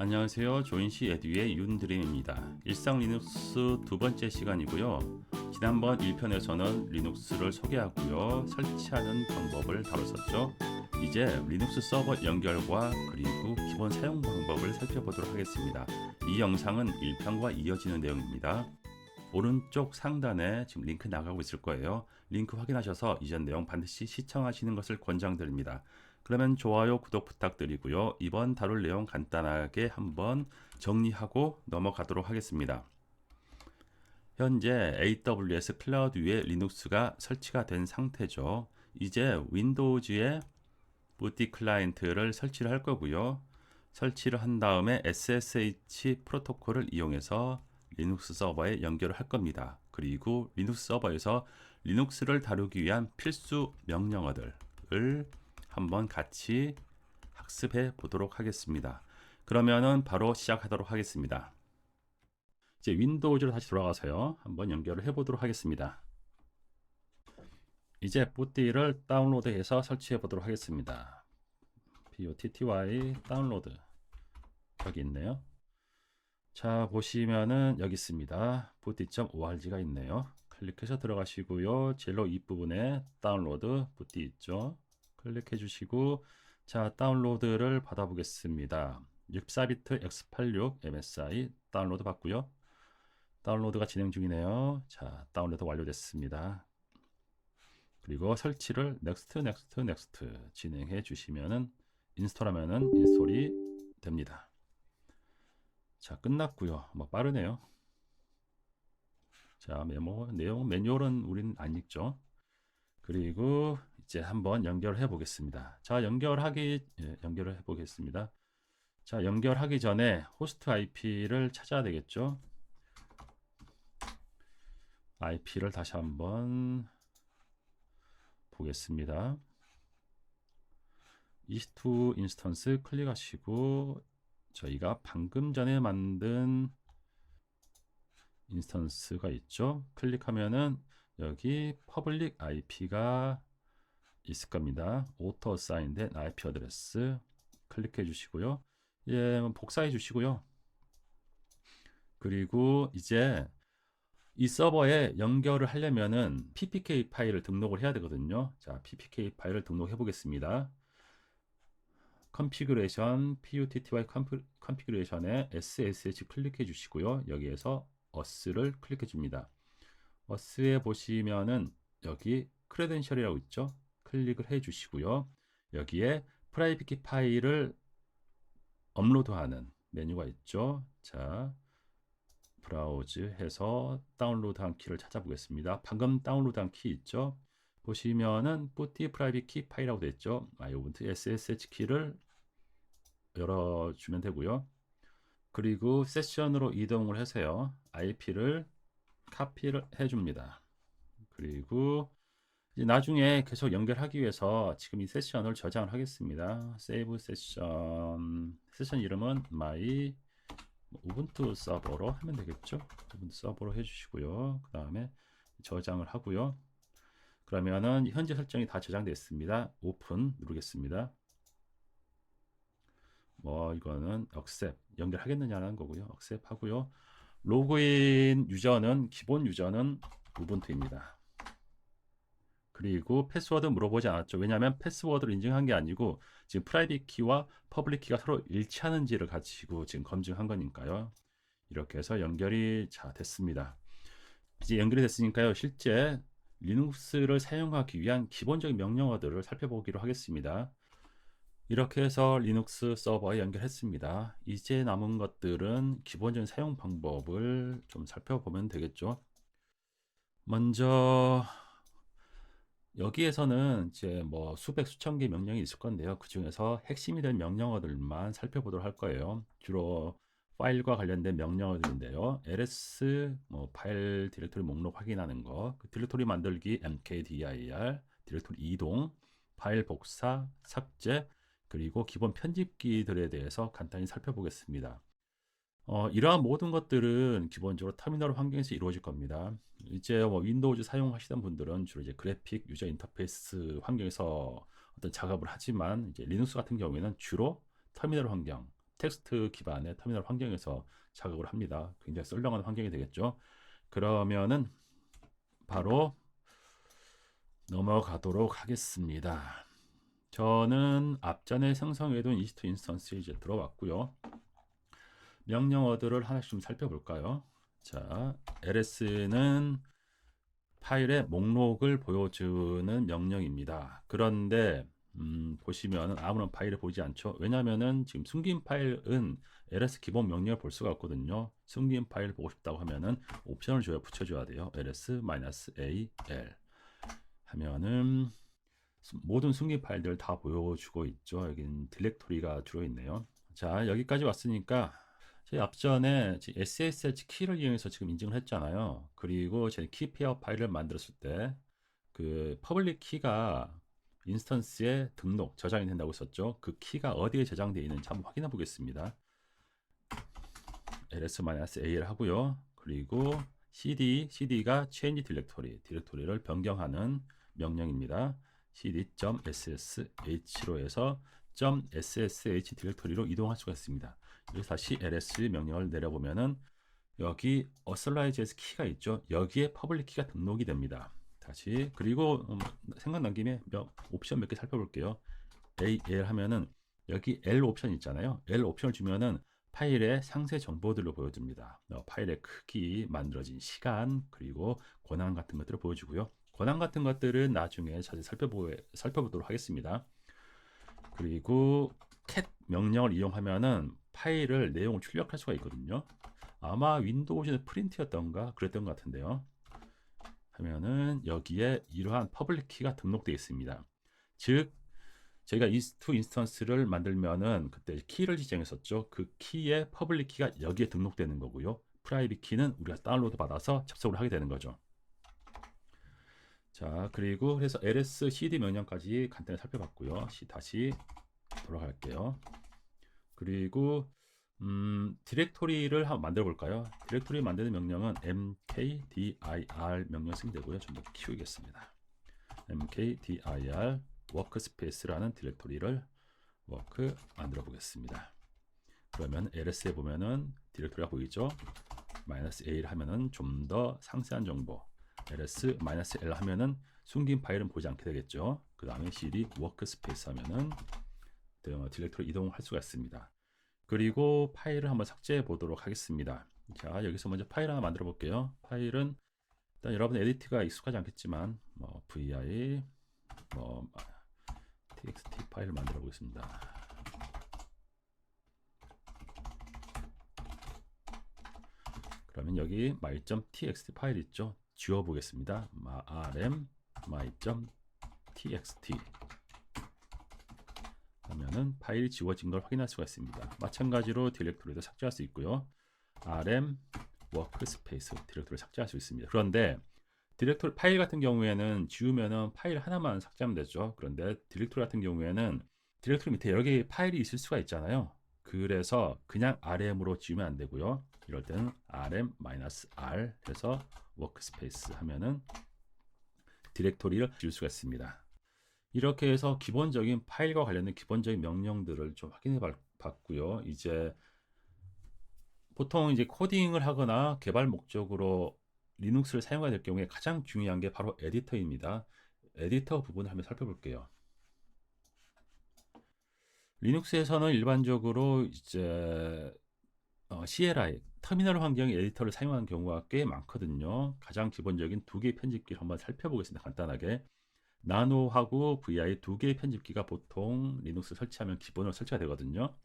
안녕하세요. 조인시 에듀의 윤드림입니다. 일상 리눅스 두 번째 시간이고요. 지난번 1편에서는 리눅스를 소개하고요. 설치하는 방법을 다뤘었죠. 이제 리눅스 서버 연결과 그리고 기본 사용 방법을 살펴보도록 하겠습니다. 이 영상은 1편과 이어지는 내용입니다. 오른쪽 상단에 지금 링크 나가고 있을 거예요. 링크 확인하셔서 이전 내용 반드시 시청하시는 것을 권장드립니다. 그러면 좋아요, 구독 부탁드리고요. 이번 다룰 내용 간단하게 한번 정리하고 넘어가도록 하겠습니다. 현재 AWS 클라우드 위에 리눅스가 설치가 된 상태죠. 이제 윈도우즈에 부티 클라이언트를 설치를 할 거고요. 설치를 한 다음에 SSH 프로토콜을 이용해서 리눅스 서버에 연결을 할 겁니다. 그리고 리눅스 서버에서 리눅스를 다루기 위한 필수 명령어들을 한번 같이 학습해 보도록 하겠습니다. 그러면은 바로 시작하도록 하겠습니다. 이제 윈도우즈로 다시 돌아가서요. 한번 연결을 해 보도록 하겠습니다. 이제 부티를 다운로드해서 설치해 보도록 하겠습니다. botty 다운로드 여기 있네요. 자 보시면은 여기 있습니다. 부티.org가 있네요. 클릭해서 들어가시고요. 제일 윗부분에 다운로드 부티 있죠. 클릭해 주시고 자 다운로드를 받아 보겠습니다. 64비트 x86 MSI 다운로드 받고요. 다운로드가 진행 중이네요. 자 다운로드 완료됐습니다. 그리고 설치를 넥스트 넥스트 넥스트 진행해 주시면은 인스톨하면은 인스톨이 됩니다. 자 끝났고요. 뭐 빠르네요. 자 메모 내용 매뉴얼은 우린 안 읽죠. 그리고 이제 한번 연결해 보겠습니다. 자, 연결하기 예, 연결을 해 보겠습니다. 자, 연결하기 전에 호스트 IP를 찾아야 되겠죠? IP를 다시 한번 보겠습니다. EC2 인스턴스 클릭하시고 저희가 방금 전에 만든 인스턴스가 있죠. 클릭하면은 여기 퍼블릭 IP가 있을 겁니다. 오토 사인된 IP 어드레스 클릭해 주시고요. 예, 복사해 주시고요. 그리고 이제 이 서버에 연결을 하려면은 ppk 파일을 등록을 해야 되거든요. 자, ppk 파일을 등록해 보겠습니다. 컨피그레이션 putty 컨피그레이션에 ssh 클릭해 주시고요. 여기에서 us를 클릭해 줍니다. us에 보시면은 여기 크레덴셜이라고 있죠. 클릭을 해 주시고요. 여기에 프라이빗 키 파일을 업로드하는 메뉴가 있죠. 자, 브라우즈 해서 다운로드한 키를 찾아보겠습니다. 방금 다운로드한 키 있죠. 보시면은 뿌티 프라이빗 키 파일이라고 됐죠. 마이오븐트 SSH 키를 열어주면 되고요. 그리고 세션으로 이동을 해서요. IP를 카피를 해줍니다. 그리고 나중에 계속 연결하기 위해서 지금 이 세션을 저장을 하겠습니다. 세이브 세션 세션 이름은 my 우분투 서버로 하면 되겠죠. 우분투 서버로 해주시고요. 그 다음에 저장을 하고요. 그러면은 현재 설정이 다 저장됐습니다. 오픈 누르겠습니다. 뭐 이거는 억셉 연결하겠느냐는 거고요. 억셉 하고요. 로그인 유저는 기본 유저는 우분투입니다. 그리고 패스워드 물어보지 않았죠. 왜냐하면 패스워드를 인증한 게 아니고 지금 프라이빗 키와 퍼블릭 키가 서로 일치하는지를 가지고 지금 검증한 거니까요. 이렇게 해서 연결이 자 됐습니다. 이제 연결이 됐으니까요. 실제 리눅스를 사용하기 위한 기본적인 명령어들을 살펴보기로 하겠습니다. 이렇게 해서 리눅스 서버에 연결했습니다. 이제 남은 것들은 기본적인 사용 방법을 좀 살펴보면 되겠죠. 먼저 여기에서는 이제 뭐 수백 수천 개 명령이 있을 건데요. 그 중에서 핵심이 된 명령어들만 살펴보도록 할 거예요. 주로 파일과 관련된 명령어들인데요. ls 뭐 파일 디렉토리 목록 확인하는 거, 그 디렉토리 만들기 mkdir, 디렉토리 이동, 파일 복사, 삭제, 그리고 기본 편집기들에 대해서 간단히 살펴보겠습니다. 어, 이러한 모든 것들은 기본적으로 터미널 환경에서 이루어질 겁니다. 이제 뭐 윈도우즈 사용하시던 분들은 주로 이제 그래픽 유저 인터페이스 환경에서 어떤 작업을 하지만 이제 리눅스 같은 경우에는 주로 터미널 환경 텍스트 기반의 터미널 환경에서 작업을 합니다. 굉장히 썰렁한 환경이 되겠죠. 그러면은 바로 넘어가도록 하겠습니다. 저는 앞전에 생성해둔 EC2 인스턴스에 이제 들어왔고요. 명령어들을 하나씩 좀 살펴볼까요? 자, ls는 파일의 목록을 보여주는 명령입니다. 그런데 음, 보시면 아무런 파일을 보이지 않죠. 왜냐하면 지금 숨긴 파일은 ls 기본 명령을 볼 수가 없거든요. 숨긴 파일 보고 싶다고 하면은 옵션을 줘야 붙여줘야 돼요. ls-al 하면은 모든 숨긴 파일들을 다 보여주고 있죠. 여기는 디렉토리가 들어있네요. 자 여기까지 왔으니까 저희 앞전에 SSH 키를 이용해서 지금 인증을 했잖아요. 그리고 제 키페어 파일을 만들었을 때 그 퍼블릭 키가 인스턴스에 등록, 저장이 된다고 썼죠. 그 키가 어디에 저장되어 있는지 한번 확인해 보겠습니다. ls-al 하고요. 그리고 cd, cd가 change 디렉토리, 디렉토리를 변경하는 명령입니다. cd.ssh로 해서 .ssh 디렉토리로 이동할 수가 있습니다. 다시 ls 명령을 내려보면은 여기 authorize 키가 있죠. 여기에 public 키가 등록이 됩니다. 다시 그리고 음, 생각난 김에 몇, 옵션 몇 개 살펴볼게요. AL 하면은 여기 L 옵션 있잖아요. L 옵션을 주면은 파일의 상세 정보들을 보여줍니다. 어, 파일의 크기, 만들어진 시간, 그리고 권한 같은 것들을 보여주고요. 권한 같은 것들은 나중에 자세히 살펴보, 살펴보도록 하겠습니다. 그리고 명령을 이용하면은 파일을 내용을 출력할 수가 있거든요. 아마 윈도우즈의 프린트였던가 그랬던 것 같은데요. 하면은 여기에 이러한 퍼블릭 키가 등록되어 있습니다. 즉 저희가 EC2 인스턴스를 만들면은 그때 키를 지정했었죠. 그 키의 퍼블릭 키가 여기에 등록되는 거고요. 프라이빗 키는 우리가 다운로드 받아서 접속을 하게 되는 거죠. 자, 그리고 그래서 ls cd 명령까지 간단히 살펴봤고요. 다시 돌아갈게요. 그리고 음, 디렉토리를 한번 만들어 볼까요? 디렉토리 만드는 명령은 mkdir 명령 쓰면 되고요. 좀 더 키우겠습니다. mkdir 워크스페이스라는 디렉토리를 워크 만들어 보겠습니다. 그러면 ls에 보면은 디렉토리가 보이죠? 마이너스 -a 하면은 좀 더 상세한 정보 ls -l 하면은 숨긴 파일은 보지 않게 되겠죠. 그 다음에 cd 워크스페이스 하면은 디렉토리 이동할 수가 있습니다. 그리고 파일을 한번 삭제해 보도록 하겠습니다. 자, 여기서 먼저 파일 하나 만들어 볼게요. 파일은 일단 여러분 에디트가 익숙하지 않겠지만 뭐 vi 뭐 txt 파일을 만들어 보겠습니다. 그러면 여기 my.txt 파일 있죠? 지워 보겠습니다. rm my.txt 하면은 파일이 지워진 걸 확인할 수가 있습니다. 마찬가지로 디렉토리도 삭제할 수 있고요. rm 워크스페이스 디렉토리 삭제할 수 있습니다. 그런데 디렉토리 파일 같은 경우에는 지우면은 파일 하나만 삭제하면 되죠. 그런데 디렉토리 같은 경우에는 디렉토리 밑에 여러 개의 파일이 있을 수가 있잖아요. 그래서 그냥 rm으로 지우면 안 되고요. 이럴 때는 rm-r 해서 워크스페이스 하면은 디렉토리를 지울 수가 있습니다. 이렇게 해서 기본적인 파일과 관련된 기본적인 명령들을 좀 확인해 봤고요. 이제 보통 이제 코딩을 하거나 개발 목적으로 리눅스를 사용해야 될 경우에 가장 중요한 게 바로 에디터입니다. 에디터 부분을 한번 살펴볼게요. 리눅스에서는 일반적으로 이제 어, CLI 터미널 환경 에디터를 사용하는 경우가 꽤 많거든요. 가장 기본적인 두 개의 편집기를 한번 살펴보겠습니다. 간단하게. 나노하고 VI 두 개의 편집기가 보통 리눅스 설치하면 기본으로 설치가 되거든요.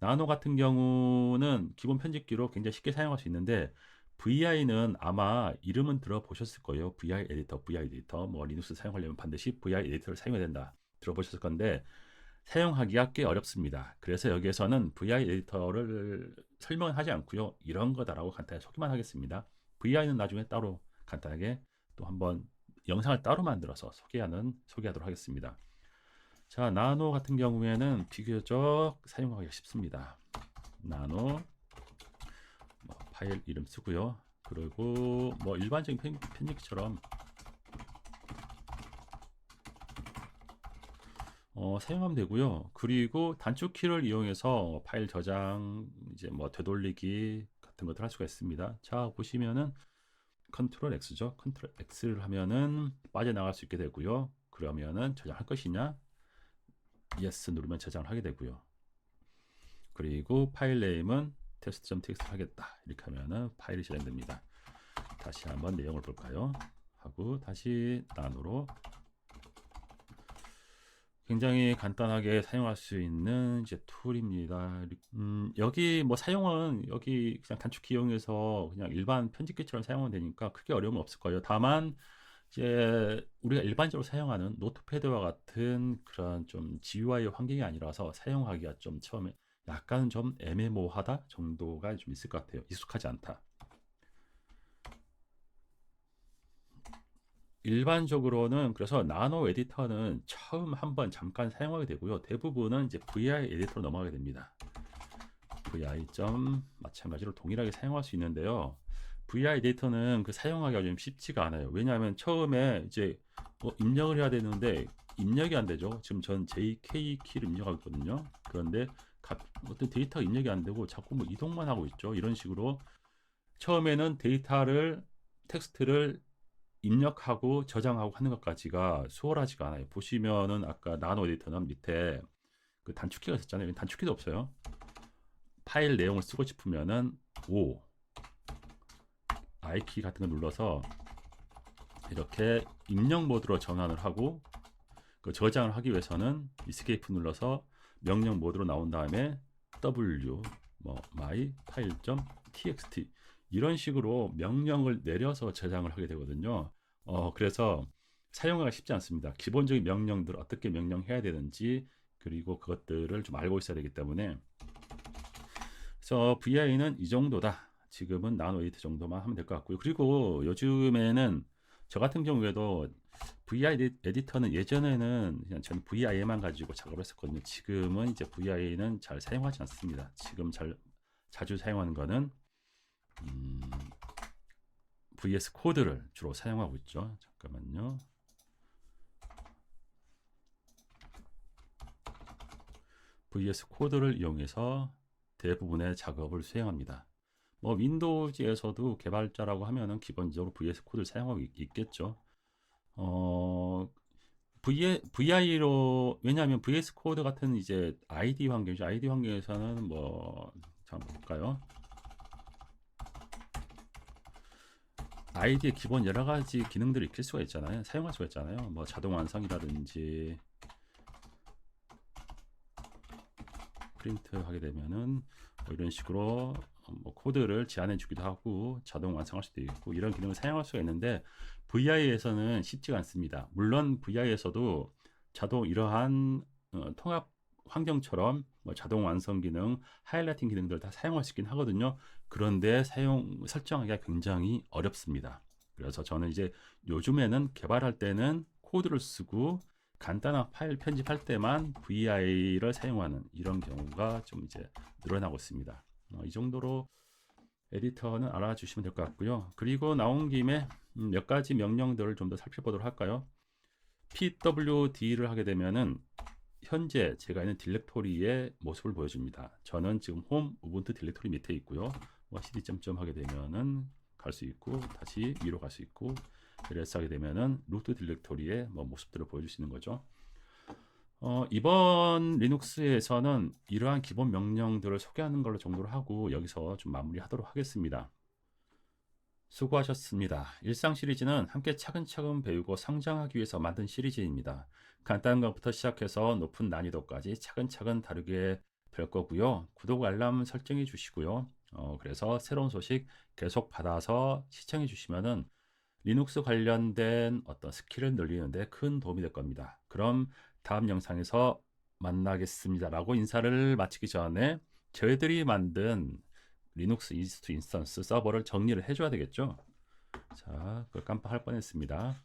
나노 같은 경우는 기본 편집기로 굉장히 쉽게 사용할 수 있는데 VI는 아마 이름은 들어보셨을 거예요. VI 에디터, VI 에디터. 뭐 리눅스 사용하려면 반드시 VI 에디터를 사용해야 된다. 들어보셨을 건데 사용하기가 꽤 어렵습니다. 그래서 여기에서는 VI 에디터를 설명을 하지 않고요. 이런 거다라고 간단히 소개만 하겠습니다. VI는 나중에 따로 간단하게 또 한번 영상을 따로 만들어서 소개하는 소개하도록 하겠습니다. 자, 나노 같은 경우에는 비교적 사용하기 쉽습니다. 나노 뭐 파일 이름 쓰고요. 그리고 뭐 일반적인 편, 편집기처럼 어, 어, 사용하면 되고요. 그리고 단축키를 이용해서 파일 저장, 이제 뭐 되돌리기 같은 것들 할 수가 있습니다. 자, 보시면은 컨트롤 X죠. 컨트롤 X를 하면은 빠져나갈 수 있게 되고요. 그러면은 저장할 것이냐? yes 누르면 저장을 하게 되고요. 그리고 파일 네임은 test.txt 하겠다. 이렇게 하면은 파일이 실행됩니다. 다시 한번 내용을 볼까요? 하고 다시 난으로 굉장히 간단하게 사용할 수 있는 이제 툴입니다. 음, 여기 뭐 사용은 여기 그냥 단축키 이용해서 그냥 일반 편집기처럼 사용하면 되니까 크게 어려움은 없을 거예요. 다만 이제 우리가 일반적으로 사용하는 노트패드와 같은 그런 좀 GUI 환경이 아니라서 사용하기가 좀 처음에 약간 좀 애매모호하다 정도가 좀 있을 것 같아요. 익숙하지 않다. 일반적으로는 그래서 나노 에디터는 처음 한번 잠깐 사용하게 되고요. 대부분은 이제 VI 에디터로 넘어가게 됩니다. VI 점 마찬가지로 동일하게 사용할 수 있는데요. VI 에디터는 그 사용하기가 좀 쉽지가 않아요. 왜냐하면 처음에 이제 뭐 입력을 해야 되는데 입력이 안 되죠. 지금 전 JK 키를 입력하고 있거든요. 그런데 어떤 데이터가 입력이 안 되고 자꾸 뭐 이동만 하고 있죠. 이런 식으로 처음에는 데이터를 텍스트를 입력하고 저장하고 하는 것까지가 수월하지가 않아요. 보시면은 아까 나노 에디터는 밑에 그 단축키가 있었잖아요. 단축키도 없어요. 파일 내용을 쓰고 싶으면은 O I키 같은 거 눌러서 이렇게 입력 모드로 전환을 하고 그 저장을 하기 위해서는 이스케이프 눌러서 명령 모드로 나온 다음에 W 뭐 my 파일.txt 이런 식으로 명령을 내려서 저장을 하게 되거든요. 어, 그래서 사용하기가 쉽지 않습니다. 기본적인 명령들 어떻게 명령해야 되는지 그리고 그것들을 좀 알고 있어야 되기 때문에 그래서 VI는 이 정도다. 지금은 나노 에이트 정도만 하면 될 것 같고요. 그리고 요즘에는 저 같은 경우에도 VI 에디터는 예전에는 그냥 전 VI에만 가지고 작업을 했었거든요. 지금은 이제 VI는 잘 사용하지 않습니다. 지금 잘 자주 사용하는 거는 음, VS 코드를 주로 사용하고 있죠. 잠깐만요. VS 코드를 이용해서 대부분의 작업을 수행합니다. 뭐 윈도우즈에서도 개발자라고 하면은 기본적으로 VS 코드를 사용하고 있, 겠죠 어, VI, 로 왜냐하면 VS 코드 같은 이제 ID 환경이죠. ID 환경에서는 뭐 잠깐 볼까요? 아이디의 기본 여러 가지 기능들을 익힐 수가 있잖아요. 사용할 수가 있잖아요. 뭐 자동 완성이라든지 프린트 하게 되면은 뭐 이런 식으로 뭐 코드를 제안해 주기도 하고 자동 완성할 수도 있고 이런 기능을 사용할 수가 있는데 VI에서는 쉽지가 않습니다. 물론 VI에서도 자동 이러한 어, 통합 환경처럼 뭐 자동 완성 기능, 하이라이팅 기능들 다 사용할 수 있긴 하거든요. 그런데 사용 설정하기가 굉장히 어렵습니다. 그래서 저는 이제 요즘에는 개발할 때는 코드를 쓰고 간단한 파일 편집할 때만 VI를 사용하는 이런 경우가 좀 이제 늘어나고 있습니다. 어, 이 정도로 에디터는 알아주시면 될 것 같고요. 그리고 나온 김에 음, 몇 가지 명령들을 좀 더 살펴보도록 할까요? PWD를 하게 되면은 현재 제가 있는 딜렉토리의 모습을 보여줍니다. 저는 지금 홈 우분투 딜렉토리 밑에 있고요. 뭐 cd 점점 하게 되면은 갈 수 있고 다시 위로 갈 수 있고 그래서 하게 되면은 루트 딜렉토리의 뭐 모습들을 있는 거죠. 어, 이번 리눅스에서는 이러한 기본 명령들을 소개하는 걸로 정도로 하고 여기서 좀 마무리하도록 하겠습니다. 수고하셨습니다. 일상 시리즈는 함께 차근차근 배우고 성장하기 위해서 만든 시리즈입니다. 간단한 것부터 시작해서 높은 난이도까지 차근차근 다루게 될 거고요. 구독 알람 설정해 주시고요. 어, 그래서 새로운 소식 계속 받아서 시청해 주시면은 리눅스 관련된 어떤 스킬을 늘리는데 큰 도움이 될 겁니다. 그럼 다음 영상에서 만나겠습니다. 라고 인사를 마치기 전에 저희들이 만든 리눅스 이스트 인스턴스 서버를 정리를 해줘야 되겠죠. 자, 그걸 깜빡할 뻔했습니다.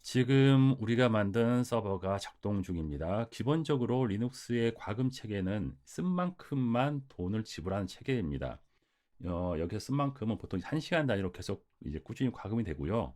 지금 우리가 만든 서버가 작동 중입니다. 기본적으로 리눅스의 과금 체계는 쓴 만큼만 돈을 지불하는 체계입니다. 어, 여기서 쓴 만큼은 보통 1시간 단위로 계속 이제 꾸준히 과금이 되고요.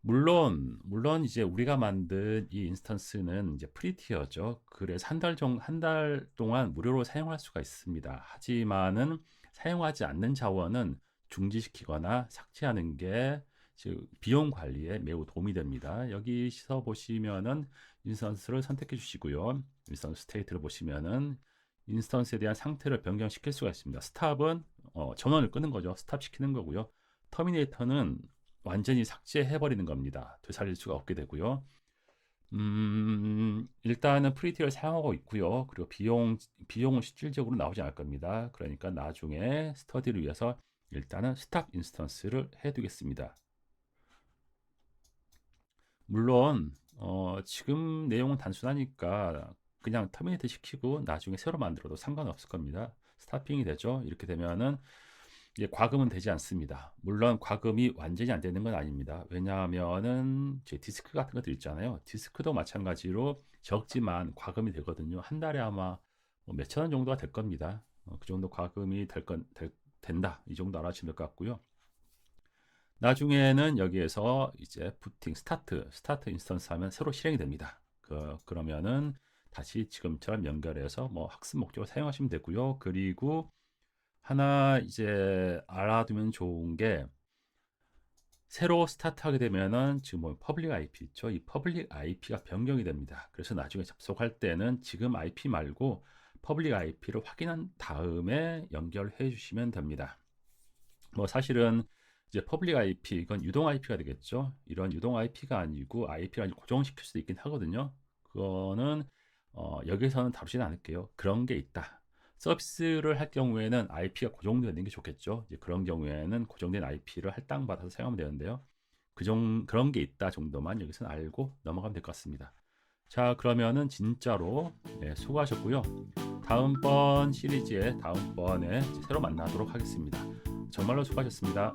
물론 물론 이제 우리가 만든 이 인스턴스는 이제 프리티어죠. 그래서 한 달 정 한 달 동안 무료로 사용할 수가 있습니다. 하지만은 사용하지 않는 자원은 중지시키거나 삭제하는 게 즉 비용 관리에 매우 도움이 됩니다. 여기서 보시면은 인스턴스를 선택해 주시고요. 인스턴스 스테이트를 보시면은 인스턴스에 대한 상태를 변경시킬 수가 있습니다. 스탑은 어, 전원을 끄는 거죠. 스탑 시키는 거고요. 터미네이터는 완전히 삭제해 버리는 겁니다. 되살릴 수가 없게 되고요. 음, 일단은 프리티를 사용하고 있고요. 그리고 비용 비용은 실질적으로 나오지 않을 겁니다. 그러니까 나중에 스터디를 위해서 일단은 스탑 인스턴스를 해 두겠습니다. 물론 어, 지금 내용은 단순하니까 그냥 터미네이트 시키고 나중에 새로 만들어도 상관없을 겁니다. 스타핑이 되죠. 이렇게 되면은 이제 과금은 되지 않습니다. 물론 과금이 완전히 안 되는 건 아닙니다. 왜냐하면은 제 디스크 같은 것들 있잖아요. 디스크도 마찬가지로 적지만 과금이 되거든요. 한 달에 아마 뭐 몇천 원 정도가 될 겁니다. 어, 그 정도 과금이 될 건, 될, 된다. 이 정도 알아주시면 될 것 같고요. 나중에는 여기에서 이제 부팅 스타트, 스타트 인스턴스 하면 새로 실행이 됩니다. 그, 그러면은 다시 지금처럼 연결해서 뭐 학습 목적으로 사용하시면 되고요. 그리고 하나 이제 알아두면 좋은 게 새로 스타트하게 되면은 지금 뭐 퍼블릭 IP 있죠. 이 퍼블릭 IP가 변경이 됩니다. 그래서 나중에 접속할 때는 지금 IP 말고 퍼블릭 IP를 확인한 다음에 연결해 주시면 됩니다. 뭐 사실은 이제 퍼블릭 IP 이건 유동 IP가 되겠죠. 이런 유동 IP가 아니고 IP를 고정시킬 수도 있긴 하거든요. 그거는 어, 여기서는 다루지는 않을게요. 그런 게 있다. 서비스를 할 경우에는 IP가 고정되는 게 좋겠죠. 이제 그런 경우에는 고정된 IP를 할당받아서 사용하면 되는데요. 그 정, 그런 게 있다 정도만 여기서는 알고 넘어가면 될 것 같습니다. 자, 그러면은 진짜로 네, 수고하셨고요. 다음번 시리즈의 다음번에 새로 만나도록 하겠습니다. 정말로 수고하셨습니다.